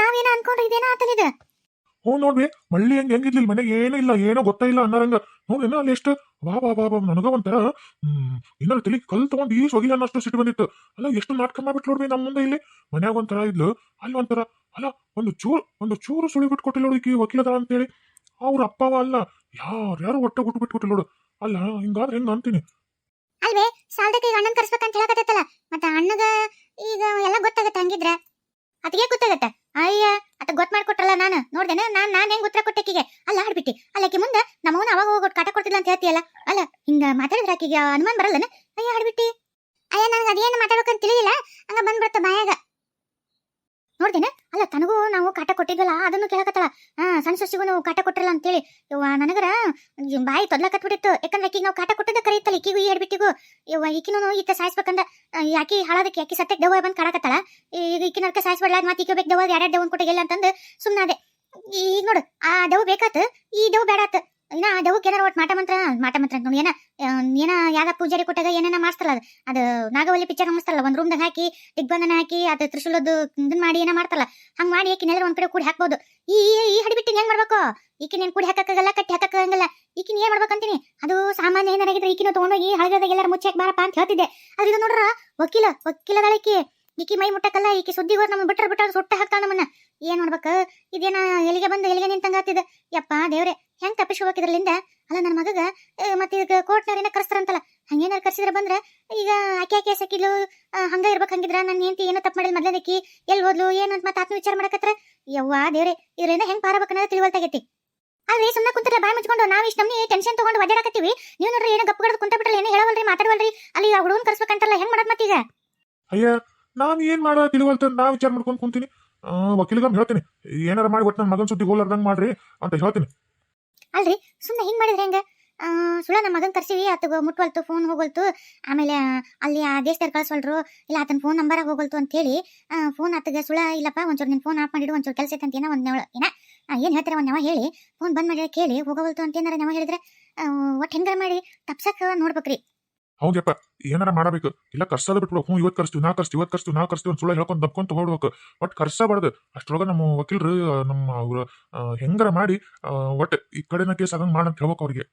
ನಾವೇನ ಅನ್ಕೊಂಡ್ರೆ ಇದೇನ ಆತಲಿದ ಹ್ಞೂ ನೋಡ್ವಿ. ಮಳ್ಳಿ ಹೆಂಗ್ ಹೆಂಗಿದ್ಲಿಲ್ಲ ಮನೆಗೆ ಏನೂ ಇಲ್ಲ ಏನೋ ಗೊತ್ತಿಲ್ಲ ಅನ್ನರಂಗ. ನೋಡ್ರಿ ಅಲ್ಲಿ ಎಷ್ಟು? ವಾ ಬಾ ಬಾ ಬಾ ನನಗ ಒಂಥರ ಹ್ಮ್ ಏನಾರ ತಲೆ ಕಲ್ ತಗೊಂಡು ಈ ಸೊಗಿಲ್ಲ ಅನ್ನಷ್ಟು ಸಿಟ್ಟು ಬಂದಿತ್ತು. ಅಲ್ಲ ಎಷ್ಟು ನಾಟಕ ಮಾಡ್ಬಿಟ್ಟು ನೋಡ್ರಿ ನಮ್ಮ ಮುಂದೆ ಇಲ್ಲಿ? ಮನ್ಯಾಗ ಒಂಥರ ಇದ್ಲು ಅಲ್ಲಿ ಒಂಥರ ಅಲ್ಲ ಒಂದು ಚೂರು ಒಂದು ಚೂರು ಸುಳಿ ಬಿಟ್ಟು ಕೊಟ್ಟಿಲ್ಲ ನೋಡಿ ಈ ವಕೀಲದ ಅಂತೇಳಿ. ಅವ್ರ ಅಪ್ಪವ ಅಲ್ಲ ಯಾರ್ಯಾರು ಹೊಟ್ಟೆ ಗುಟ್ಟು ಬಿಟ್ಟು ಕೊಟ್ಟಿಲ್ಲ ನೋಡು. ಅಲ್ಲ ಹಿಂಗಾದ್ರೆ ಹೆಂಗ ಅಂತೀನಿ? ಅಲ್ವೇ ಸಾಲದಕ್ಕೆ ಈಗ ಅಣ್ಣನ್ ಕರ್ಸ್ಬೇಕಂತ ಹೇಳಕತ್ತಲ್ಲ ಮತ್ತೆ ಅಣ್ಣಗ ಈಗ ಎಲ್ಲ ಗೊತ್ತಾಗತ್ತೆ ಹಂಗಿದ್ರೆ? ಅದಕ್ಕೆ ಗೊತ್ತಾಗತ್ತ. ಅಯ್ಯ, ಅತ ಗೊತ್ತ ಮಾಡ್ಕೊಟ್ರಲ್ಲ ನಾನು. ನೋಡ್ದೇನ, ನಾನ್ ನಾನ್ ಹೆಂಗ್ ಉತ್ತರ ಕೊಟ್ಟೆಕಿಗೆ ಅಲ್ಲ, ಆಡ್ಬಿಟ್ಟಿ. ಅಲ್ಲ, ಆಕಿ ಮುಂದೆ ನಮ್ಮವನ ಅವಾಗ ಹೋಗೋಟ್ ಕಾಟ ಕೊಡ್ತಿಲ್ಲ ಅಂತ ಹೇಳ್ತೀಯಲ್ಲ? ಅಲ್ಲ, ಹಿಂಗ ಮಾತಾಡಿದ್ರೆ ಆಕಿಗೆ ಅನುಮಾನ ಬರಲ್ಲನ? ಅಯ್ಯ, ಆಡ್ಬಿಟ್ಟಿ. ಅಯ್ಯ, ನನಗೆ ಅದೇನು ಮಾತಾಡ್ಬೇಕಂತ ತಿಳಿದಿಲ್ಲ ಹಂಗ ಬಂದ್ಬಿಡ್ತ ಬಾಯಾಗ. ನೋಡ್ದೇನ? ಅಲ್ಲ, ತನಗೂ ನಾವು ಕಾಟ ಕೊಟ್ಟಿದ್ವಲ್ಲ, ಅದನ್ನು ಕೇಳಕತ್ತಳ. ಹಾ, ಸಣ್ಣ ಸೊಸಿಗೂ ನಾವು ಕಾಟ ಕೊಟ್ಟಿರಲ್ಲ ಅಂತೇಳಿ. ಯವ್ವ, ನನಗರ ಬಾಯಿ ತೊದ್ಲಕತ್ಬಿಟ್ಟಿತ್ತು. ಯಾಕಂದ್ರೆ ಆಕಿಗೆ ನಾವು ಕಾಟ ಕೊಟ್ಟದ ಕರೀತಲ್ಲ ಈಕಿಗೂ ಈ ಹೇಳ್ಬಿಟ್ಟಿಗೂ ಯವ್ವ, ಈಕಿನೂ ಈತ ಸಾಯಿಸ್ಬೇಕಂದ ಯಾಕೆ ಯಾಕಿ ಹಾಳಾದಕ್ಕೆ ಅಕ್ಕಿ ಸತ್ಯಕ್ಕೆ ದೆವ್ವ ಬಂದು ಕಾಡಕತ್ತಳ ಈಗ ಈಕಿನ ಅದಕ್ಕೆ ಸಾಯಿಸ್ಬಿಡ್ಲ ಮತ್ತೆ ಈಕೆ ಬೇಕು ದೆವ್ವ, ಎರಡು ದೆವ್ವನ್ ಕೊಟ್ಟಿಗೆಲ್ಲ ಅಂತಂದು ಸುಮ್ಮನಾದೆ ಈಗ ನೋಡು, ಆ ದೆವ್ ಬೇಕಾತು? ಈ ದೆವ್ ಬೇಡಾತ ಇನ್ನ ಆ ದೆವ್ವಕ್ಕೆ ಏನಾರ ಒಟ್ಟು ಮಾಟ ಮಂತ್ರ ಮಾಟ ಮಂತ್ರ ನೋಡಿ, ಏನ ಏನ ಯಾಗ ಪೂಜಾರಿ ಕೊಟ್ಟಾಗ ಏನೇನ ಮಾಡ್ತಾರಲ್ಲ ಅದು ಅದು ನಾಗವಲ್ಲಿ ಪಿಕ್ಚರ್ ಮಾಡಿಸ್ತಾರಲ್ಲ ಒಂದ್ ರೂಮ್ದಾಗ ಹಾಕಿ ದಿಗ್ಬಂಧನ ಹಾಕಿ, ಅದು ತ್ರಿಶೂಲದ್ದು ಇದನ್ನ ಮಾಡಿ ಏನ ಮಾಡ್ತಾರಲ್ಲ, ಹಂಗೆ ಮಾಡಿ ಈಕಿನ ಒಂದ್ ಕಡೆ ಕೂಡಿ ಹಾಕ್ಬೋದು. ಈ, ಈ- ಹಡಿಬಿಟ್ಟಿನ ಹೆಂಗ್ ಮಾಡ್ಬೇಕು? ಈಕಿನ ಏನ್ ಕೂಡಿ ಹಾಕಕ್ಕಾಗಲ್ಲ, ಕಟ್ಟಿ ಹಾಕಕ್ಕಾಗಲ್ಲ ಈಕಿನ ಏನ್ ಮಾಡ್ಬೇಕಂತೀನಿ ಅದು ಸಾಮಾನ್ಯ ಏನಾರಾಗಿದ್ರೆ ಈಕಿನ ತಗೊಂಡೋಗಿ ಹಳಗದಾಗ ಎಲ್ಲಾರ ಮುಚ್ಚಾಕ್ ಬಾರಪ್ಪ ಅಂತ ಹೇಳ್ತಿದ್ದೆ. ಆದ್ರೆ ಇದು ನೋಡ್ರ, ವಕೀಲ, ವಕೀಲದಾಳ ಈಕಿ ಈಕಿ ಮೈ ಮುಟ್ಟಕ್ಕಲ್ಲ, ಈಕಿ ಸುದ್ದಿ ಹೋದ್ ನಮ್ಮ ಬಿಟ್ರ ಬಿಟ್ರ ಸುಟ್ಟ ಹಾಕ್ತಾನ ನಮ್ಮನ್ನ. ಏನ್ ಮಾಡ್ಬೇಕು? ಇದೇನ ಎಲ್ಲಿಗೆ ಬಂದು, ಎಲ್ಲಿಗೆ ನಿಂತಂಗಾತಿದೆ ಯಪ್ಪ ದೇವ್ರೆ ಹೆಂಗ್ ತಪ್ಪಿಸ್ಕೋಬೇಕು ಇದ್ರಲ್ಲಿಂದ? ಅಲ್ಲ ನನ್ನ ಮಗಗ ಮತ್ತೆ ಈಗ ಕೋರ್ಟ್ನವ್ರೇನ ಕರ್ಸ್ತಾರಂತಲ್ಲ, ಹಂಗೇನಾರು ಕರ್ಸಿದ್ರ ಬಂದ್ರ, ಈಗ ಆಕೆ ಆಕೆ ಸಕಿಲು ಹಂಗ ಇರ್ಬೇಕು ಹಂಗಿದ್ರ ನನ್ನ ಹೆಂಡತಿ ಏನೋ ತಪ್ಪು ಮಾಡಿದ್ ಮೊದ್ಲೇದಕ್ಕಿ ಎಲ್ಲಿ ಹೋದ್ಲು, ಏನು ಅಂತ ಮತ್ತೆ ಆತ್ಮ ವಿಚಾರ ಮಾಡಕತ್ರ? ಯವ್ವ ದೇವ್ರೆ ಇದ್ರಿಂದ ಹೆಂಗ್ ಪಾರಬೇಕನ್ನೋದು ತಿಳಿವಲ್ತಾಗೈತಿ ಅಲ್ರಿ ಸುಮ್ಮನೆ ಕುಂತ್ರೆ ಬಾಯ್ ಮುಚ್ಕೊಂಡು, ನಾವು ಇಷ್ಟ ನಮ್ಗೆ ಟೆನ್ಷನ್ ತಗೊಂಡು ಒದ್ದಾಡಕತ್ತೀವಿ. ನೀವು ನೋಡ್ರಿ ಏನೋ ಗಪ್ಪ ಕುಂತ ಬಿಟ್ಟಲ್ಲ ಏನು ಹೇಳವಲ್ರಿ, ಮಾತಾಡವಲ್ರಿ, ಅಲ್ಲಿ ಆ ಹುಡುಗನ್ ಕರ್ಸ್ಬೇಕಂತಲ್ಲ, ಹೆಂಗ್ ಮಾಡದ್ ಮತ್ತೀಗ ಅಯ್ಯ, ನಾನು ಏನ್ ಮಾಡೋ ತಿಳಿವಲ್ತ ನಾ ವಿಚಾರ ಮಾಡ್ಕೊಂಡು ಕುಂತೀನಿ. ವಕೀಲಿಗಮ್ ಹೇಳ್ತೀನಿ, ಏನಾರ ಮಾಡಿ ಒಟ್ಟು ನನ್ನ ಮಗನ ಸುದ್ದಿ ಹೋಲಾರ್ದಂಗ್ ಮಾಡ್ರಿ ಅಂತ ಹೇಳ್ತೀನಿ. ಅಲ್ರಿ ಸುಮ್ಮನೆ ಹಿಂಗೆ ಮಾಡಿದ್ರೆ ಹೆಂಗೆ? ಸುಳ್ಳ ನಮ್ಮ ಮಗನ್ ಕರ್ಸಿವಿ, ಆತಗ ಮುಟ್ವಲ್ತು ಫೋನ್ ಹೋಗಲ್ತು. ಆಮೇಲೆ ಅಲ್ಲಿ ಆ ದೇಶದಲ್ಲಿ ಕಳ್ಸೊಳ್ರು ಇಲ್ಲ ಆತನ ಫೋನ್ ನಂಬರ್ ಹೋಗಲ್ತು ಅಂತ ಹೇಳಿ ಫೋನ್ ಆತಗ ಸುಳ ಇಲ್ಲಪ್ಪ, ಒಂಚೂರು ನಿನ್ ಫೋನ್ ಆಫ್ ಮಾಡಿಡು, ಒಂಚೂರು ಕೆಲಸ ಐತೆ ಅಂತ ಒಂದು ಏನ? ಏನು ಹೇಳ್ತಾರೆ ಒಂದ್ ನೆವ ಹೇಳಿ ಫೋನ್ ಬಂದ್ ಮಾಡಿ ಕೇಳಿ, ಹೋಗವಲ್ತು ಅಂತ ಏನಾರ ನೆವ ಹೇಳಿದ್ರೆ ಒಟ್ಟು ಹೆಂಗಾರ ಮಾಡಿ, ತಪ್ಸಕ್ ನೋಡ್ಬೇಕ್ರಿ. ಹೌದಪ್ಪ ಏನಾರ ಮಾಡಬೇಕು. ಇಲ್ಲ, ಕರ್ಸದ ಬಿಟ್ಬಿಡು. ಹ್ಞೂ ಇವತ್ತು ಕರ್ಸ್ತೀವಿ, ನಾ ಕರ್ಸ್ತೀವಿ ಇವತ್ತು ಕರ್ಸ್ತೀವಿ, ನಾ ಕರ್ಸ್ತೀವಿ ಒಂದು ಸುಳ್ಳು ಹೇಳ್ಕೊಂಡು ದಬ್ಕೊಂತ ಹೋಗ್ಬೇಕು ಒಟ್ಟು ಕರ್ಸಬಾರ್ದು ಅಷ್ಟರೊಳಗೆ ನಮ್ಮ ವಕೀಲರು ನಮ್ಮ ಅವರು ಹೆಂಗಾರ ಮಾಡಿ ಒಟ್ಟು ಈ ಕಡೆನ ಕೇಸ್ ಆಗಂಗೆ ಮಾಡಂತ ಹೇಳ್ಬೇಕು ಅವ್ರಿಗೆ.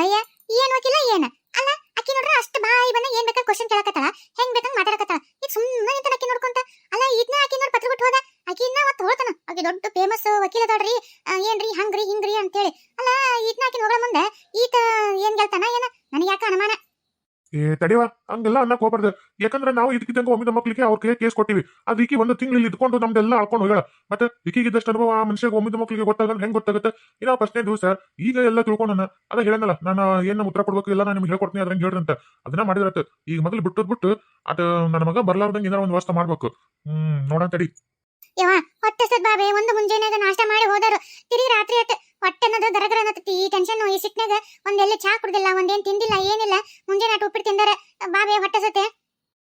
ಅಯ್ಯ, ಏನು ವಕೀಲ, ಏನು? ಅಲ್ಲ ಅಕ್ಕಿ ನೋಡ್ರ ಅಷ್ಟು ಬಾಯಿ ಬಂದ ಏನು ಬೇಕಾದ್ರೆ ಕ್ವಶನ್ ಕೇಳಕತ್ತಾಳ, ಹೆಂಗ್ ಬೇಕಂಗ್ ಮಾತಾಡಕತ್ತಾಳ. ಈಗ ಸುಮ್ಮನೆ ನಿಂತ ಅಕ್ಕಿ ನೋಡ್ಕೊಂತ. ಅಲ್ಲ ಇದನ್ನ ಅಕ್ಕಿ ನೋಡ್ ಪತ್ರ ಬಿಟ್ಟು ಹೋದ. ಅಕ್ಕಿ ಇನ್ನ ಅವತ್ತು ಹೋತಾನ ಆಕಿ ದೊಡ್ಡ ಫೇಮಸ್ ವಕೀಲ ಅದಾಳ್ರಿ. ಏನ್ರಿ, ಹಂಗ್ರಿ, ಹಿಂಗ್ರಿ ಅಂತೇಳಿ. ಅಲ್ಲ ಇದನ್ನ ಆಕಿ ಹೋಗಳ ಮುಂದೆ. ಈತ ಏನ್ ಗೆಲ್ತಾನ, ಏನ? ನನಗೆ ಯಾಕ ಅನುಮಾನ? ಏ ತಡಿವಾ ಹಂಗೆಲ್ಲ ಅನ್ನಕ್ಕೆ ಹೋಗ್ಬಾರ್ದು. ಯಾಕಂದ್ರೆ ನಾವು ಇದಕ್ಕಿದ್ದಂಗೆ ಒಮ್ಮಿದ ಮಕ್ಕಳಿಗೆ ಅವ್ರ ಕೈ ಕೇಸ್ ಕೊಟ್ಟಿವಿ. ಅದು ಈಕಿ ಒಂದು ತಿಂಗಳು ಇಲ್ಲಿ ಇದ್ಕೊಂಡು ನಮ್ದೆಲ್ಲ ಆಳ್ಕೊಂಡು ಹೋಗ್ಯಾಳ. ಮತ್ತೆ ಈಕಿಗಿದ್ದಷ್ಟು ಅನುಭವ ಆ ಮನುಷ್ಯಗೆ ಒಮ್ಮಿದ ಮಕ್ಕಳಿಗೆ ಗೊತ್ತಾಗಲ್ಲ ಹೆಂಗ್ ಗೊತ್ತಾಗುತ್ತೆ? ಇನ್ನ ಫಸ್ಟ್ನೇ ದಿವಸ ಈಗ ಎಲ್ಲ ತಿಳ್ಕೊಂಡನ ಅದ ಹೇಳನಲ್ಲ ನಾನು ಏನು ಉತ್ತರ ಕೊಡ್ಬೇಕು ಎಲ್ಲ ನಾನು ನಿಮ್ಗೆ ಹೇಳ್ಕೊಡ್ತೀನಿ, ಅದ್ರಂಗೆ ಹೇಳ್ರಿ ಅಂತ. ಅದನ್ನ ಮಾಡಿದ್ರತ್ತ ಈಗ ಮೊದಲು ಬಿಟ್ಟದ್ ಬಿಟ್ಟು ಅದು ನನ್ನ ಮಗ ಬರ್ಲಾರ್ದಂಗೆ ಏನಾರ ಒಂದು ವ್ಯವಸ್ಥೆ ಮಾಡ್ಬೇಕು. ಹ್ಮ್, ನೋಡೋಣ ತಡಿ. ಯವ್ವ ಹೊಟ್ಟೆ ಸದ್ ಬಾಬೆ, ಒಂದು ಮುಂಜಾನೆ ನಾಷ್ಟ ಮಾಡಿ ಹೋದರು. ರಾತ್ರಿ ಆತ ಹೊಟ್ಟೆ ಅನ್ನೋದು ದರಗರ ಅನ್ನತತಿ ಈ ಟೆನ್ಷನ್ ಈ ಸಿಟ್ನಾಗ ಒಂದೆಲ್ಲ ಚಾ ಕುಡಿದಿಲ್ಲ, ಒಂದೇನ್ ತಿಂದಿಲ್ಲ, ಏನಿಲ್ಲ, ಮುಂಜಾನೆ ಆಟ ಉಪ್ಪಿಟ್ಟು ತಿಂದಾರ ಬಾಬೆ ಹೊಟ್ಟೆ ಸತೆ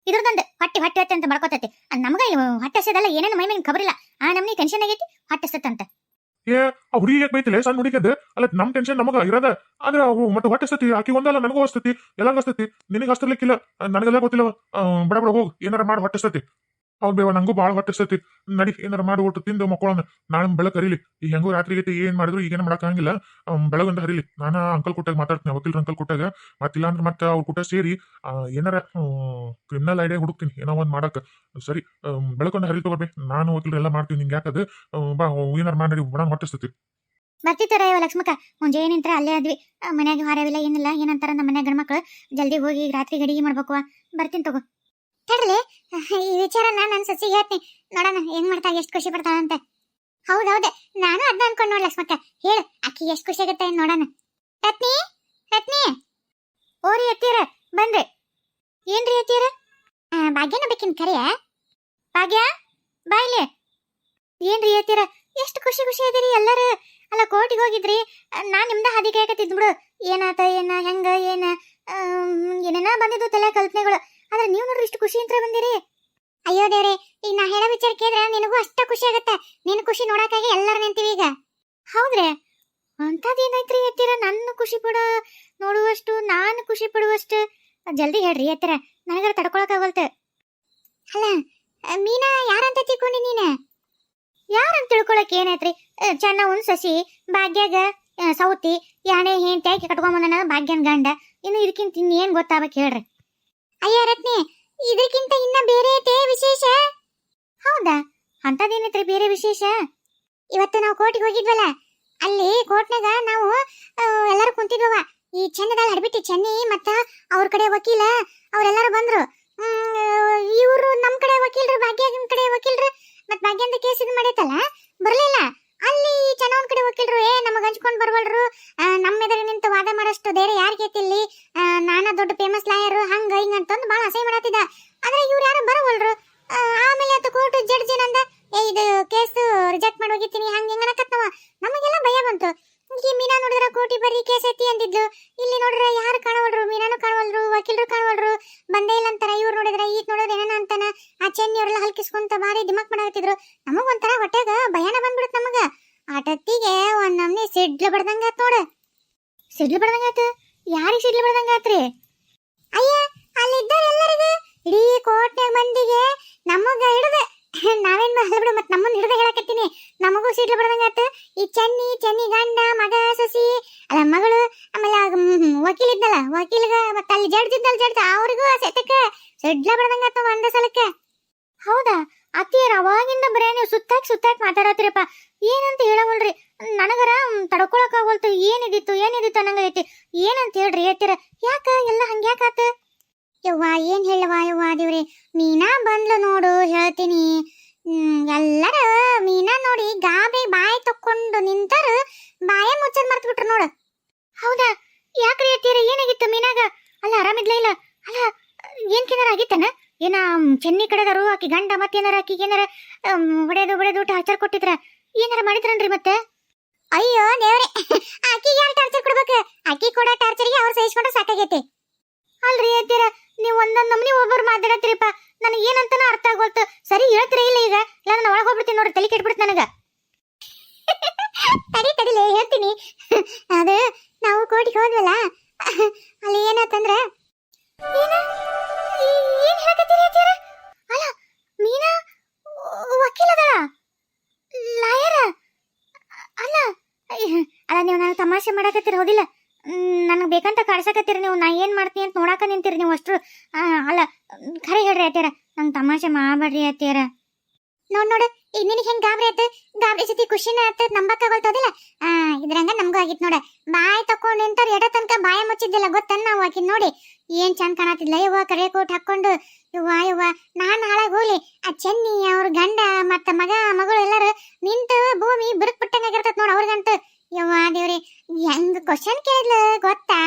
ಇದ್ರದೊಂದು ಹೊಟ್ಟೆ ಹೊಟ್ಟೆ ಹೊತ್ತೆ ಅಂತ ಬಡ್ಕೋತೈತಿ ಅದ್ ನಮಗ ಹೊಟ್ಟೆ ಸದಲ್ಲ ಏನೇನು ಮೈ ಮೇಲೆ ಖಬರಿಲ್ಲ. ಆ ನಮ್ಗೆ ಟೆನ್ಷನ್ ಆಗೈತಿ, ಹೊಟ್ಟೆ ಸತ್ತಂತ ಏ, ಆ ಹುಡುಗಿಗೆ ಬೈತಿಲ್ಲ ಸಣ್ಣ ಹುಡುಗಿದ ಅಲ್ಲ, ನಮ್ ಟೆನ್ಷನ್ ನಮಗ ಇರದ. ಆದ್ರೆ ಅವು ಮತ್ತೆ ಹೊಟ್ಟೆ ಸತಿ ಆಕಿ ಒಂದಲ್ಲ, ನನಗೂ ಹಸ್ತತಿ ಎಲ್ಲ ಹಸ್ತತಿ. ನಿನಗೆ ಹಸ್ತಲಿಕ್ಕಿಲ್ಲ ನನಗೆಲ್ಲ ಗೊತ್ತಿಲ್ಲ ಬಡ ಬಡ ಹೋಗ್, ಏನಾರ ಮಾಡಿ, ಹೊಟ್ಟೆ ಸತಿ ಹೌದ್ ಬೇವ, ನಂಗೂ ಬಾಳ ಹೊಟ್ಟಿಸ್ತೈತಿ ಸತಿ ನಡಿ, ಏನಾರ ಮಾಡಿ ಒಟ್ಟು ತಿಂದು ಮಕ್ಕಳನ್ನ ನಾಳೆ ಬೆಳಗ್ಗೆ ಹರಿಲಿ. ಈ ಹೆಂಗೂ ರಾತ್ರಿ ಗತಿ ಏನ್ ಮಾಡಿದ್ರು ಈಗೇನು ಮಾಡಕ್ಕಾಗಿಲ್ಲ ಬೆಳಗಂದ ಹರಿಲಿ. ನಾನು ಅಂಕಲ್ ಕೊಟ್ಟಾಗ ಮಾತಾಡ್ತೀನಿ ವಕೀಲರ ಅಂಕಲ್ ಕೊಟ್ಟಾಗ ಮತ್ತಿಲ್ಲ ಅಂದ್ರೆ ಮತ್ತೆ ಅವ್ರ ಕೂಟ ಸೇರಿ ಏನಾರ ಕ್ರಿಮಿನಲ್ ಐಡಿಯಾ ಹುಡುಕ್ತೀನಿ. ಏನೋ ಒಂದ್ ಮಾಡಕ್. ಸರಿ ಬೆಳಕೊಂಡ ಹರಿಲಿ ತಗೋಬೇ. ನಾನು ವಕೀಲರು ಎಲ್ಲ ಮಾಡ್ತೀನಿ ನಿಂಗೆ ಯಾಕದು ಬಾ, ಏನಾರ ಮಾಡಿ ಬಡ ಹೊಟ್ಟಿಸ್ತೈತಿ ಸತಿ ಬರ್ತಿತ್ತಾರ ಇವ ಲಕ್ಷ್ಮಕ್ಕ ಮುಂಜಾನೆ ನಿಂತ್ರ ಅಲ್ಲೇ ಆದ್ವಿ. ಮನ್ಯಾಗ ಹಾರವಿಲ್ಲ ಏನಿಲ್ಲ. ಏನಂತಾರ ನಮ್ಮ ಮನ್ಯಾಗ ಗಂಡ್ಮಕ್ಳು. ಜಲ್ದಿ ಹೋಗಿ ರಾತ್ರಿ ಗಡಿಗೆ ಮಾಡ್ಬೇಕು. ಬರ್ತೀನಿ ತಗೋ. ತಡ್ಲಿ ಈ ವಿಚಾರ ನಾನು ನನ್ನ ಸೊಸಿಗೆ ಹೇಳ್ತೀನಿ. ನೋಡೋಣ, ಹೆಂಗ್ ಮಾಡ್ತಾಗ ಎಷ್ಟು ಖುಷಿ ಪಡ್ತಾಳಂತೆ ಹೌದೌದೆ ನಾನು ಅದನ್ನ ಅನ್ಕೊಂಡು ನೋಡ್ ಲಕ್ಷ್ಮಕ್ಕ ಹೇಳು ಅಕ್ಕಿ ಎಷ್ಟು ಖುಷಿ ಆಗುತ್ತೆ ಏನ್ ನೋಡೋಣ. ರತ್ನಿ ರತ್ನಿ. ಓರಿ ಎತ್ತೀರ ಬಂದ್ರಿ ಏನ್ರಿ ಎತ್ತೀರ ಭಾಗ್ಯನ ಬೇಕಿನ ಕರೆಯ? ಭಾಗ್ಯ ಬಾಯ್ಲಿ ಏನ್ರಿ ಎತ್ತೀರ ಎಷ್ಟು ಖುಷಿ ಖುಷಿ ಇದೀರಿ ಎಲ್ಲರೂ. ಅಲ್ಲ, ಕೋರ್ಟಿಗೆ ಹೋಗಿದ್ರಿ. ನಾನು ನಿಮ್ದ ಹಾದಿ ಕೇಳಕತ್ತಿದ್ ಬಿಡು. ಏನಾತ, ಏನ, ಹೆಂಗ, ಏನ ಏನೇನ ಬಂದಿದ್ದು ತಲೆ ಕಲ್ಪನೆಗಳು ಆದ್ರೆ ನೀವು ನೋಡ್ರಿ ಇಷ್ಟು ಖುಷಿ ಅಂತ ಬಂದಿರಿ. ಅಯ್ಯೋ ದೇವ್ರೆ ಈಗ ನಾ ಹೇಳೋ ವಿಚಾರ ಕೇಳಿದ್ರೆ ನಿನಗೂ ಅಷ್ಟ ಖುಷಿ ಆಗುತ್ತೆ. ನಿನ್ ಖುಷಿ ನೋಡಕ್ಕಾಗಿ ಎಲ್ಲರೂ ನಿಂತೀವಿ ಈಗ. ಹೌದ್ರಿ? ಅಂತದೇನೈತ್ರಿ ಎತ್ತೀರ ನನ್ನ ಖುಷಿ ಪಡ ನೋಡುವಷ್ಟು, ನಾನು ಖುಷಿ ಪಡುವಷ್ಟು. ಜಲ್ದಿ ಹೇಳ್ರಿ ಎತ್ತರ ನನಗಾರ ತಡ್ಕೊಳಕ್ ಆಗಲ್ತ ಅಲ್ಲ ಮೀನಾ ಯಾರಂತ ತಿಳ್ಕೊಂಡಿ ನೀನ? ಯಾರಂತ ತಿಳ್ಕೊಳಕ್ ಏನಾಯ್ತ್ರಿ? ಚೆನ್ನ ಒಂದ್ ಸಸಿ, ಭಾಗ್ಯಾಗ ಸೌತಿ, ಯಾಣೆ, ಹೆಂಡತಿ ಹಾಕಿ ಕಟ್ಕೊಂಬಂದನ ಭಾಗ್ಯನ್ ಗಂಡ. ಇನ್ನು ಇದಕ್ಕಿಂತ ಇನ್ನೇನ್ ಗೊತ್ತಾಗಬೇಕು ಹೇಳ್ರಿ. ಅಯ್ಯ ರತ್ನಿ ಇದಕ್ಕಿಂತ ಇನ್ನ ಬೇರೆ ಐತೆ ವಿಶೇಷ? ಹೌದಾ? ಅಂತದೇನೈತ್ರಿ ಬೇರೆ ವಿಶೇಷ? ಇವತ್ತು ನಾವು ಕೋರ್ಟಿಗೆ ಹೋಗಿದ್ವಲ್ಲ ಅಲ್ಲಿ ಕೋರ್ಟ್ನಾಗ ನಾವು ಎಲ್ಲರೂ ಕುಂತಿದ್ವವ. ಈ ಚೆನ್ನದಲ್ಲಿ ಹಡ್ಬಿಟ್ಟಿ ಚೆನ್ನಿ ಮತ್ತ ಅವ್ರ ಕಡೆ ವಕೀಲ ಅವರೆಲ್ಲರೂ ಬಂದ್ರು. ಇವರು ನಮ್ಮ ಕಡೆ ವಕೀಲರು ಭಾಗ್ಯ ಕಡೆ ವಕೀಲರು ಮತ್ ಭಾಗ್ಯಂದ ಕೇಸ್ ಇದು ಮಾಡೈತಲ್ಲ ಬರ್ಲಿಲ್ಲ ಅಲ್ಲಿ ಚೆನ್ನವನ್ ಕಡೆ ವಕೀಲರು ಏ ನಮಗ್ ಹಂಚ್ಕೊಂಡ್ ಬರ್ವಲ್ರು ಆ, ನಮ್ಮ ಎದುರು ನಿಂತು ವಾದ ಮಾಡಷ್ಟು ಧೈರ್ಯ ಯಾರಿಗೆ ಇಲ್ಲಿ ನಾನ ದೊಡ್ಡ ಫೇಮಸ್ ಲಾಯರ್ ಹಂಗ ಹಿಂಗ ಅಂತಂದು ಬಾಳ ಅಸಹ್ಯ ಮಾಡತ್ತಿದ್ದ ಆದ್ರೆ ಇವ್ರು ಯಾರು ಬರವಲ್ರು ಆ, ಆಮೇಲೆ ಅದು ಕೋರ್ಟ್ ಜಡ್ಜ್ ಏನಂದ ಏ ಇದು ಕೇಸ್ ರಿಜೆಕ್ಟ್ ಮಾಡಿ ಹೋಗಿತ್ತೀನಿ ಹಂಗ ಹಿಂಗ ಅನ್ನಕತ್ನವ ನಮಗೆಲ್ಲ ಭಯ ಬಂತು ಈ ಮೀನಾ ನೋಡಿದ್ರ ಕೋಟಿ ಬರೀ ಕೇಸ್ ಐತಿ ಅಂದಿದ್ಲು ಇಲ್ಲಿ ನೋಡ್ರ ಯಾರು ಕಾಣವಲ್ರು ಮೀನಾನು ಕಾಣವಲ್ರು ವಕೀಲರು ಕಾಣವಲ್ರು ಬಂದೇ ಇಲ್ಲ ಅಂತಾರ ಇವ್ರು ನೋಡಿದ್ರೆ ಈಗ ನೋಡಿದ್ರೆ ಏನೇನ ಅಂತಾನ, ಆ ಚೆನ್ನಿ ಅವರೆಲ್ಲ ಹಲ್ಕಿಸ್ಕೊಂತ ಬಾರಿ ದಿಮಾಕ್ ಮಾಡಾಕತ್ತಿದ್ರು. ನಮಗ ಒಂಥರ ಹೊಟ್ಟೆಗ ಭಯಾನ ಬಂದ್ಬಿಡುತ್ತೆ ನಮಗ. ಆಟತ್ತಿಗೆ ಒಂದ್ ನಮ್ನಿ ಸಿಡ್ಲು ಬಡ್ದಂಗ ನೋಡ. ಸಿಡ್ಲು ಬಡ್ದಂಗ ಆತ? ಯಾರಿಗೆ ಸಿಡ್ಲು ಬಡ್ದಂಗ ಆತ್ರಿ? ಅಯ್ಯ, ಅಲ್ಲಿದ್ದಾರೆ ಎಲ್ಲರಿಗೂ ಇಡೀ ಕೋಟೆ ಮಂದಿಗೆ ನಮಗ ಹಿಡ್ದ, ನಾವೇನ್ ಬಿಡು, ಮತ್ ನಮ್ಮನ್ನ ಹಿಡ್ದ ಹೇಳಕತ್ತೀನಿ. ನಮಗೂ ಸಿಡ್ಲು ಬಡ್ದಂಗ ಈ ಚೆನ್ನಿ ಚೆನ್ನಿ ಗಂಡ, ಮಗ, ಸಸಿ, ಅಲ್ಲ ಮಗಳು ವಕೀಲ ಇದ್ನಲ್ಲ ವಕೀಲ್ಗ ಮತ್ತೆ ಅಲ್ಲಿ ಜಡ್ಜ್ ಇದ್ದಲ್ಲ ಜಡ್ಜ್ ಅವ್ರಿಗೂ ಸೆತಕ್ಕೆ ಸಿಡ್ಲ ಬಡ್ದಂಗ ಆತ ಒಂದ ಸಲಕ್ಕೆ. ಹೌದಾ? ಅತ್ತಿಯರ್ ಅವಾಗಿಂದ ಬರೇ ನೀವು ಸುತ್ತಾಕ್ ಸುತ್ತಾಕ್ ಮಾತಾಡತ್ತೀರಪ್ಪ. ಏನಂತ ಹೇಳವಲ್ರಿ? ನನಗರ ತಡ್ಕೊಳಕ್ ಆಗೋಲ್ತು ಏನಿದಿತ್ತು ಏನಿದಿತ್ತು ಅನ್ನಂಗೈತಿ ಏನಂತ ಹೇಳ್ರಿ ಹೇಳ್ತೀರ ಯಾಕ ಎಲ್ಲ ಹಂಗ್ಯಾಕಾತ? ಯವ್ವ ಏನ್ ಹೇಳವ ಯವ್ವ ದೇವ್ರಿ? ಮೀನಾ ಬಂದ್ಲು ನೋಡು ಹೇಳ್ತೀನಿ. ಎಲ್ಲರ ಮೀನಾ ನೋಡಿ ಗಾಬಿ ಬಾಯಿ ತಕ್ಕೊಂಡು ನಿಂತಾರ ಬಾಯ ಮುಚ್ಚದ್ ಮರ್ತ್ ಬಿಟ್ರು ನೋಡು. ಹೌದಾ? ಯಾಕ್ರಿ ಅತ್ತಿಯರ, ಏನಾಗಿತ್ತು ಮೀನಾಗ? ಅಲ್ಲ, ಆರಾಮಿದ್ಲ ಇಲ್ಲ? ಅಲ್ಲ, ಏನ್ ಕಿನಾರ ಆಗಿತ್ತನ? ಏನ ಚೆನ್ನಿ ಕಡೆದಾರು ಆಕಿ ಗಂಡ ಮತ್ತೇನಾರ ಆಕಿಗೆ ಏನಾರ ಹೊಡೆದು ಹೊಡೆದು ಟಾರ್ಚರ್ ಕೊಟ್ಟಿದ್ರ? ಏನಾರ ಮಾಡಿದ್ರನ್ರಿ ಮತ್ತೆ? ಅಯ್ಯೋ, ದೇವ್ರೆ, ಆಕಿಗೆ ಯಾರು ಟಾರ್ಚರ್ ಕೊಡ್ಬೇಕು? ಆಕಿ ಕೊಡೋ ಟಾರ್ಚರ್ಗೆ ಅವ್ರು ಸಹಿಸ್ಕೊಂಡು ಸಾಕಾಗೈತಿ. ಅಲ್ರಿ ಅತ್ತಿಯರ, ನೀವು ಒಂದೊಂದು ನಮ್ನಿ ಒಬ್ಬರು ಮಾತಾಡತ್ರಿಪ್ಪ ನನಗೆ ಏನಂತಾನ ಅರ್ಥ ಆಗೋಲ್ತು. ಸರಿ ಹೇಳ್ತೀರ ಇಲ್ಲ ಈಗ? ಇಲ್ಲ, ನಾನು ಒಳಗೆ ಹೋಗ್ಬಿಡ್ತೀನಿ ನೋಡ್ರಿ ತಲೆ ಕೆಟ್ಬಿಡ್ತು ನನಗ. ತಡಿ ತಡಿಲೇ ಹೇಳ್ತೀನಿ. ಅದು ನಾವು ಕೋಟಿಗೆ ಹೋದ್ವಲ್ಲ ಅಲ್ಲಿ ಏನಾತಂದ್ರ ಹೇಳಕತ್ತೀರಿ ಅಲ್ಲ ಮೀನಾ ವಕೀಲದಳ? ಲಾಯರ? ಅಲ್ಲ ಅಲ್ಲ ನೀವು ನನಗೆ ತಮಾಷೆ ಮಾಡಕತ್ತೀರ ಹೋದಿಲ್ಲ. ನನಗೆ ಬೇಕಂತ ಕಾಡ್ಸಕತ್ತೀರಿ ನೀವು ನಾ ಏನ್ ಮಾಡ್ತೀನಿ ಅಂತ ನೋಡಾಕ ನಿಂತೀರಿ ನೀವು ಅಷ್ಟ್ರು. ಆ, ಅಲ್ಲ ಖರೆ ಹೇಳ್ರಿ ಅತ್ತೀರ ನಂಗೆ ತಮಾಷೆ ಮಾಡಬೇಡ್ರಿ ಅತ್ತೀರ ನೋಡ್ ನೋಡು ಈಗ ನಿನಗೆ ಹೆಂಗ್ ಗಾಬರಿ ಆಯ್ತು ಗಾಬರಿ ಜೊತೆ ಖುಷಿನ ಆಯ್ತು ನಂಬಕ್ಕಾಗೋಲ್ತದಿಲ್ಲ ಆ, ಇದ್ರಂಗ ನಮಗೂ ಆಗಿತ್ ನೋಡ. ಬಾಯ್ ತಕೊಂಡ್ ನಿಂತಾರ ಎಡ ತನಕ ಬಾಯ ಮುಚ್ಚಿದ್ದಿಲ್ಲ ಗೊತ್ತನ್ನ ನಾವು ಆಕಿನ್ ನೋಡಿ. ಏನ್ ಚಂದ ಕಾಣತಿದ್ಲ ಯವ್ವ ಕರೆ ಕೋಟ್ ಹಾಕೊಂಡು ಯವ್ವ ಯವ್ವ, ನಾನ್ ಹಾಳಾಗ್ ಹೋಗ್ಲಿ. ಆ ಚೆನ್ನಿ, ಅವ್ರ ಗಂಡ, ಮತ್ತ ಮಗ, ಮಗಳು ಎಲ್ಲಾರು ನಿಂತು ಭೂಮಿ ಬಿರುಕ್ ಬಿಟ್ಟಂಗ ಬಿಟ್ಟಂಗಾಗಿರ್ತದ ನೋಡ ಅವ್ರಿಗಂತ. ಯವ್ವ, ದೇವ್ರಿ, ಹೆಂಗ್ ಕ್ವಶನ್ ಕೇಳಿದ್ಲು ಗೊತ್ತಾ?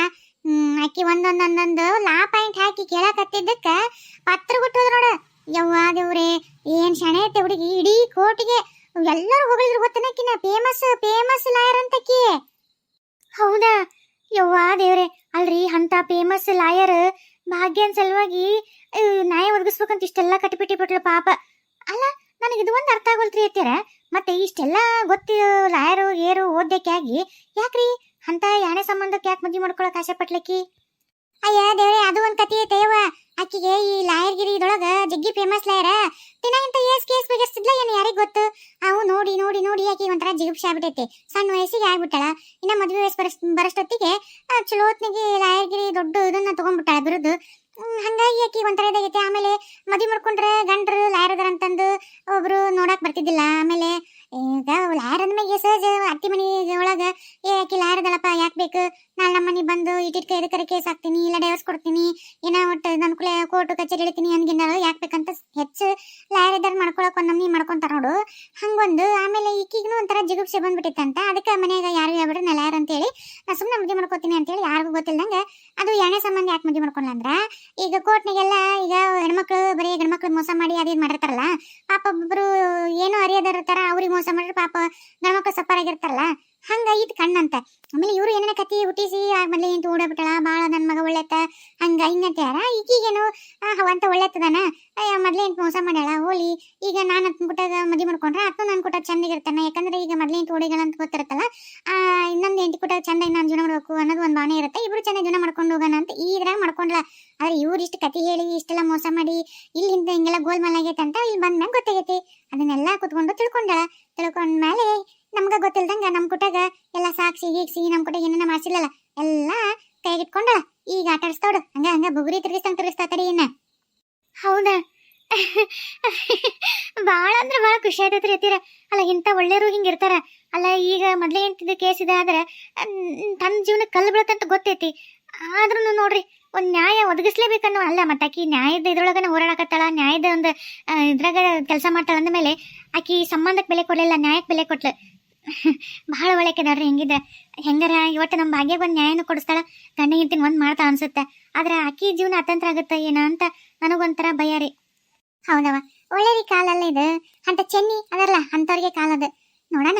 ಹ್ಮ್, ಆಕಿ ಒಂದೊಂದೊಂದೊಂದು ಲಾ ಪಾಯಿಂಟ್ ಹಾಕಿ ಕೇಳಕತ್ತಿದ್ದಕ್ಕ ಪತ್ರ ಬಿಟ್ಟೋದ್ ನೋಡ. ಯವ್ವ ದೇವ್ರೆ, ಏನ್ ಶಣೆ ಐತೆ ಹುಡುಗಿ? ಇಡೀ ಕೋಟಿಗೆ ಎಲ್ಲರೂ ಹೊಗಳಿದ್ರು ಗೊತ್ತನಕಿನ ಫೇಮಸ್ ಫೇಮಸ್ ಲಾಯರ್ ಅಂತಕಿ ಹೌದಾ? ಯವ್ವ ದೇವ್ರೆ, ಅಲ್ರಿ ಅಂತ ಫೇಮಸ್ ಲಾಯರ್ ಭಾಗ್ಯನ್ ಸಲುವಾಗಿ ನ್ಯಾಯ ಒದಗಿಸ್ಬೇಕಂತ ಇಷ್ಟೆಲ್ಲ ಕಟ್ಟಿಬಿಟ್ಟಿ ಬಿಟ್ಲು ಪಾಪ. ಅಲ್ಲ, ನನಗೆ ಇದು ಒಂದು ಅರ್ಥ ಆಗೋಲ್ತ್ರಿ ಅತ್ತೀರ ಮತ್ತೆ ಇಷ್ಟೆಲ್ಲ ಗೊತ್ತ ಲಾಯರು ಏರು ಓದ್ದಕ್ಕಾಗಿ ಯಾಕ್ರಿ ಅಂತ ಯಾಣೆ ಸಂಬಂಧಕ್ಕೆ ಯಾಕೆ ಮದ್ವೆ ಮಾಡ್ಕೊಳಕ್ ಆಸೆ ಪಟ್ಲಕ್ಕಿ? ಅಯ್ಯ ದೇವ್ರೆ, ಅದು ಒಂದು ಕಥೆ ಐತೆ ಆಕಿಗೆ ಈ ಲಾಯರ್ಗಿರಿ ಇದೊಳಗ ಜಗ್ಗಿ ಫೇಮಸ್ ಲಾಯರ, ದಿನ ಇಂತ ಏಸ್ ಕೇಸ್ ಬಗೆಸ್ತಿದ್ಲ ಏನು ಯಾರಿಗೆ ಗೊತ್ತು? ಅವು ನೋಡಿ ನೋಡಿ ನೋಡಿ ಆಕಿ ಒಂಥರ ಜಿಗುಪ್ಸೆ ಆಗ್ಬಿಟ್ಟೈತಿ. ಸಣ್ಣ ವಯಸ್ಸಿಗೆ ಆಗ್ಬಿಟ್ಟಾಳ. ಇನ್ನ ಮದುವೆ ವಯಸ್ಸು ಬರಸ್, ಬರಷ್ಟೊತ್ತಿಗೆ ಚಲೋತ್ನಿಗೆ ಲಾಯರ್ಗಿರಿ ದೊಡ್ಡ ಇದನ್ನ ತಗೊಂಡ್ಬಿಟ್ಟಾಳ ಬಿರುದು. ಹಂಗಾಗಿ ಆಕಿ ಒಂಥರ ಇದಾಗೈತಿ. ಆಮೇಲೆ ಮದುವೆ ಮಾಡ್ಕೊಂಡ್ರೆ ಗಂಡರು ಲಾಯರ್ ಅಂತಂದು ಒಬ್ರು ನೋಡಕ್ ಬರ್ತಿದ್ದಿಲ್ಲ. ಆಮೇಲೆ ಈಗ ಲಾಯರ್ ಅಂದ್ಮೇಲೆ ಸಹಜ. ಅತ್ತಿ ಮನೆ ಒಳಗ ಮಾಡಿರ್ತಾರಲ್ಲ ಪಾಪ ಒಬ್ಬರು ಏನೋ ಅರಿಯದರ ತರ ಅವ್ರಿಗೆ ಮೋಸ ಮಾಡ್ರೆ ಪಾಪ ಗಂಡ್ಮಕ್ಳು ಸಫರ್ ಆಗಿರ್ತಾರಲ್ಲ ಹಂಗ ಇದ್ ಕಣ್ಣಂತ. ಆಮೇಲೆ ಇವ್ರು ಏನೇನ ಕತಿ ಹುಟ್ಟಿಸಿ ಆಮೇಲೆ ಇಂತ ಓಡಬಿಟ್ಟಳ ಬಾಳ ನನ್ನ ಮಗ ಒಳ್ಳೆತ್ತ ಹಂಗ ಹಿಂಗಂತ ಯಾರ ಈಗೀಗೇನು ಆ, ಅವ ಅಂತ ಒಳ್ಳೆತದಾನ ಅಯ್ಯ ಇಂತ ಮೋಸ ಮಾಡ್ಯಾಳ ಹೋಲಿ. ಈಗ ನಾನು ಬಿಟ್ಟಾಗ ಮದಿ ಮಾಡ್ಕೊಂಡ್ರೆ ಅತ್ತು ನನ್ ಕೊಟ್ಟ ಚಂದಿಗಿರ್ತಾನೆ ಯಾಕಂದ್ರೆ ಈಗ ಮೊದ್ಲೇ ಇಂತ ಅಂತ ಗೊತ್ತಿರುತ್ತಲ್ಲ ಆ ಇನ್ನೊಂದು ಎಂಟು ಕೊಟ್ಟ ಚಂದ ನಾನು ಜೀವನ ಮಾಡ್ಬೇಕು ಅನ್ನೋದು ಒಂದು ಭಾವನೆ ಇರುತ್ತೆ. ಇಬ್ರು ಚೆನ್ನಾಗಿ ಜೀವನ ಮಾಡ್ಕೊಂಡು ಹೋಗೋಣ ಅಂತ ಈ ಇದ್ರಾಗ ಮಾಡ್ಕೊಂಡ್ಲ. ಆದ್ರೆ ಇವ್ರು ಇಷ್ಟು ಕತಿ ಹೇಳಿ ಇಷ್ಟೆಲ್ಲ ಮೋಸ ಮಾಡಿ ಇಲ್ಲಿಂದ ಹಿಂಗೆಲ್ಲ ಗೋಲ್ಮಾಲ್ ಆಗೈತೆ ಅಂತ ಇಲ್ಲಿ ಬಂದ್ಮ್ಯಾಗ ಗೊತ್ತಾಗೈತಿ. ಅದನ್ನೆಲ್ಲ ಕುತ್ಕೊಂಡು ತಿಳ್ಕೊಂಡಳ ತಿಳ್ಕೊಂಡ್ಮೇಲೆ ನಮ್ಗ ಗೊತ್ತಿಲ್ದಂಗ ನಮ್ ಕುಟಾಗ ಎಲ್ಲ ಸಾಕ್ಷಿ ಗೀಕ್ಸಿ ನಮ್ ಕುಟಾಗ ಏನೇನ ಮಾಡ್ಸಿಲ್ಲಲ್ಲ, ಎಲ್ಲ ಕೈಗಿಟ್ಕೊಂಡ ಈಗ ಆಟ ಆಡಿಸ್ತಾವಡು ಹಂಗ ಹಂಗ ಬುಗುರಿ ತಿರ್ಗಿಸ್ತಂಗ್ ತಿರ್ಗಿಸ್ತಾ ತಡಿ ಇನ್ನ. ಹೌದ? ಬಾಳ ಅಂದ್ರ ಬಾಳ ಖುಷಿ ಆಯ್ತೈತ್ರಿ ಅತ್ತೀರ. ಅಲ್ಲ ಇಂಥ ಒಳ್ಳೆಯರು ಹಿಂಗ ಇರ್ತಾರ. ಅಲ್ಲ, ಈಗ ಮೊದಲೇ ಇಂತಿದ್ದ ಕೇಸ್ ಇದೆ ಆದ್ರೆ ತನ್ನ ಜೀವನಕ್ಕೆ ಕಲ್ಲು ಬೀಳತ್ತಂತ ಗೊತ್ತೈತಿ. ಆದ್ರೂ ನೋಡ್ರಿ, ಒಂದು ನ್ಯಾಯ ಒದಗಿಸ್ಲೇಬೇಕನ್ನೋ, ಅಲ್ಲ, ಮತ್ತೆ ಆಕಿ ನ್ಯಾಯದ ಇದ್ರೊಳಗನ ಹೋರಾಡಕತ್ತಾಳ. ನ್ಯಾಯದ ಒಂದು ಇದ್ರಾಗ ಕೆಲಸ ಮಾಡ್ತಾಳ ಅಂದಮೇಲೆ ಆಕಿ ಸಂಬಂಧಕ್ಕೆ ಬೆಲೆ ಕೊಡ್ಲಿಲ್ಲ ನ್ಯಾಯಕ್ಕೆ ಬೆಲೆ ಕೊಟ್ಲು. ಬಹಳ ನೋಡ್ರಿ ಹೆಂಗಿದ್ರೆ. ಹೆಂಗಾರ ಇವತ್ತು ನಮ್ಮ ಭಾಗ್ಯಕ್ಕೆ ಒಂದು ನ್ಯಾಯನೂ ಕೊಡಿಸ್ತಾಳ. ಗಂಡ ಹೆಂಡತಿನ ಒಂದ್ ಮಾಡ್ತಾ ಅನ್ಸುತ್ತೆ. ಆದ್ರೆ ಆಕಿ ಜೀವನ ಅತಂತ್ರ ಆಗುತ್ತೆ ಏನ ಅಂತ ನನಗೊಂಥರ ಭಯ ರೀ. ಹೌದವ ರೀ ಕಾಲಲ್ಲ ಇದು. ಅಂತ ಚೆನ್ನಿ ಅದರಲ್ಲ ಅಂಥವ್ರಿಗೆ ಕಾಲದ ನೋಡೋಣ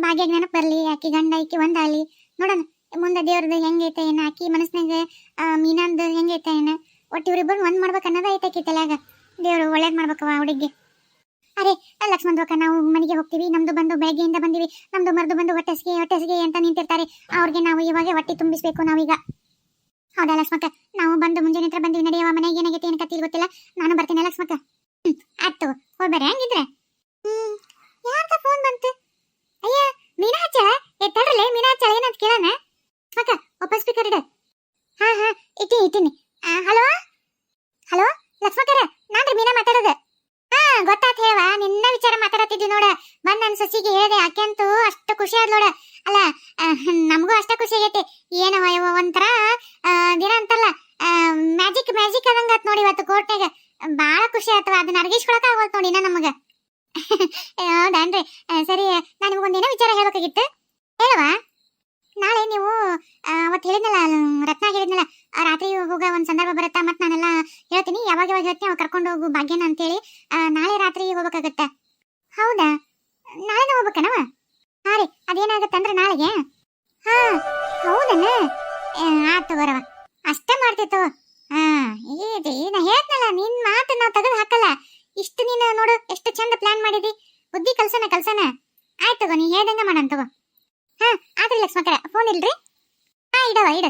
ಭಾಗ್ಯ ನೆನಪು ಬರಲಿ ಆಕಿ ಗಂಡ ಆಕಿ ಒಂದಾಗಲಿ. ನೋಡೋಣ ಮುಂದೆ ದೇವ್ರದ್ದು ಹೆಂಗೈತೆ ಏನ ಆಕಿ ಮನಸ್ನಾಗ ಆ, ಮೀನಂದು ಹೆಂಗೈತೆ ಏನ. ಒಟ್ಟು ಇವ್ರಿಬ್ಬರು ಒಂದ್ ಮಾಡ್ಬೇಕು ಅನ್ನೋದು ಐತೆ ಆಕಿ ತಲ್ಯಾಗ. ದೇವ್ರು ಒಳ್ಳೇದ್ ಮಾಡ್ಬೇಕವ ಹುಡುಗಿ. ಅರೆ ಲಕ್ಷ್ಮಣ್ ದೋಕ ನಾವು ಮನೆಗೆ ಹೋಗ್ತೀವಿ, ನಮ್ದು ಬಂದು ಬೆಳಗ್ಗೆಯಿಂದ ಬಂದಿವಿ, ನಮ್ದು ಮರ್ದು ಬಂದು ಹೊಟ್ಟೆಸ್ಗೆ ಹೊಟ್ಟೆಸ್ಗೆ ಅಂತ ನಿಂತಿರ್ತಾರೆ, ಅವ್ರಿಗೆ ನಾವು ಇವಾಗ ಹೊಟ್ಟೆ ತುಂಬಿಸ್ಬೇಕು ನಾವೀಗ. ಹೌದಾ ಲಕ್ಷ್ಮಕ್ಕ? ನಾವು ಬಂದು ಮುಂಜಾನೆ ಹತ್ರ ಬಂದಿವಿ ನಡೆಯುವ ಮನೆಗೆ, ಏನಾಗೈತೆ, ಏನು ಕತ್ತಿ ಗೊತ್ತಿಲ್ಲ, ನಾನು ಬರ್ತೀನಿ ಲಕ್ಷ್ಮಕ್ಕ. ಆಯ್ತು ಹೋಗ್ಬರ್ರಿ ಹಂಗಿದ್ರೆ. ಫೋನ್ ಬಂತು? ಅಯ್ಯ ಮೀನಾ ಹಚ್ಚಳ ಏ, ತಡ್ರಲೆ ಮೀನಾ ಹಚ್ಚಳ ಏನಂತ ಕೇಳೋಣ ಲಕ್ಷ್ಮಕ್ಕ ವಾಪಸ್ ಸ್ಪೀಕರ್ ಇಡ. ಹಾ ಹಾ, ಇಟ್ಟಿನಿ ಇಟ್ಟಿನಿ. ಹಲೋ? ಹಲೋ, ಲಕ್ಷ್ಮಕ್ಕರ ನಾನ್ರಿ ಮೀನಾ ಮಾತಾಡೋದು ಹಾ ಗೊತ್ತಾತ್ ಹೇಳವ ನಿನ್ನ ವಿಚಾರ ಮಾತಾಡತ್ತಿದ್ವಿ ನೋಡ ಬಂದ್ ನನ್ ಸೊಸಿಗೆ ಹೇಳಿದೆ ಆಕೆಂತೂ ಅಷ್ಟು ಖುಷಿ ಆದ್ ನೋಡ. ಅಲ್ಲ ನಮಗೂ ಅಷ್ಟ ಖುಷಿ ಆಗೈತಿ. ಏನವ ಇವ ಒಂಥರ ದಿನ ಅಂತಲ್ಲ ಮ್ಯಾಜಿಕ್ ಮ್ಯಾಜಿಕ್ ಅದಂಗಾತ್ ನೋಡಿ ಇವತ್ತು ಕೋರ್ಟ್ನಾಗ ಬಹಳ ಖುಷಿ ಆತವ ಅದನ್ನ ಅರ್ಗಿಸ್ಕೊಳಕ ಆಗೋದ್ ನೋಡಿ ಇನ್ನ ನಮಗ. ಹೌದನ್ರಿ? ಸರಿ, ನಾನು ನಿಮಗೊಂದೇನೋ ವಿಚಾರ ಹೇಳ್ಬೇಕಾಗಿತ್ತು ಹೇಳವಾ ನಾಳೆ ನೀವು ಅವತ್ತು ಹೇಳಿದ್ನಲ್ಲ ರತ್ನ ಹೇಳಿದ್ನಲ್ಲ ರಾತ್ರಿ ಹೋಗುವಾಗ ಒಂದು ಸಂದರ್ಭ ಬರುತ್ತಾ? ಮತ್ತೆ ನಾನೆಲ್ಲ ಹೇಳ್ತೀನಿ. ಯಾವಾಗ ಯಾವಾಗ ಹೇಳ್ತೀನಿ, ಅವಾಗ ಕರ್ಕೊಂಡು ಹೋಗು ಭಾಗ್ಯನ ಅಂತೇಳಿ. ನಾಳೆ ರಾತ್ರಿ ಹೋಗ್ಬೇಕಾಗತ್ತೆ? ಹೌದಾ? ನಾಳೆನೇ ಹೋಗ್ಬೇಕನವ? ಹಾ ರೀ, ಅದೇನಾಗತ್ತಂದ್ರೆ ನಾಳೆಗೆ. ಹಾ, ಹೌದನ? ಆತು ಬರವ ಅಷ್ಟೇ ಮಾಡ್ತಿತ್ತು ಹಾ ಇದು ನಾ ಹೇಳ್ತನಲ್ಲ ನಿನ್ ಮಾತು ನಾವು ತೆಗೆದು ಹಾಕಲ್ಲ. ಇಷ್ಟು ನೀನು ನೋಡು, ಎಷ್ಟು ಚಂದ ಪ್ಲಾನ್ ಮಾಡಿದಿ. ಬುದ್ಧಿ ಕಲ್ಸನ ಕಲ್ಸನ. ಆಯ್ತು ತಗೋ, ನೀ ಹೇಳ್ದಂಗ ಮಾಡನ್ ತಗೋ. ಹಾ, ಆತ್ರಿ ಲಕ್ಷ್ಮಕರ ಫೋನ್ ಇಲ್ರಿ? ಹಾ ಇಡವ ಇಡ.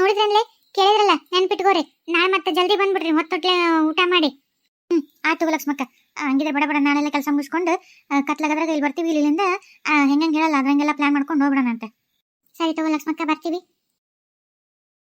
ನೋಡಿದ್ರನ್ಲೆ, ಕೇಳಿದ್ರಲ್ಲ, ನೆನ್ಪಿಟ್ಕೋರಿ. ನಾಳೆ ಮತ್ತೆ ಜಲ್ದಿ ಬಂದ್ಬಿಡ್ರಿ, ಹೊತ್ತೊಟ್ಲೆ ಊಟ ಮಾಡಿ. ಹ್ಮ್, ಆಯ್ತು ಲಕ್ಷ್ಮಕ್ಕ. ಹಂಗಿದ್ರೆ ಬಡ ಬಡ ನಾಳೆಲ್ಲ ಕೆಲಸ ಮುಗಿಸ್ಕೊಂಡು ಕತ್ಲಾಗದ್ರಾಗ ಇಲ್ಲಿ ಬರ್ತೀವಿ ಇಲ್ಲಿಂದ. ಹೆಂಗಂಗೆ ಹೇಳಲ್ಲ, ಅದ್ರಂಗೆಲ್ಲ ಪ್ಲಾನ್ ಮಾಡ್ಕೊಂಡು ಹೋಗ್ಬಿಡೋಣ ಅಂತ ಸರಿ ತಗೋ ಲಕ್ಷ್ಮಕ್ಕ, ಬರ್ತೀವಿ.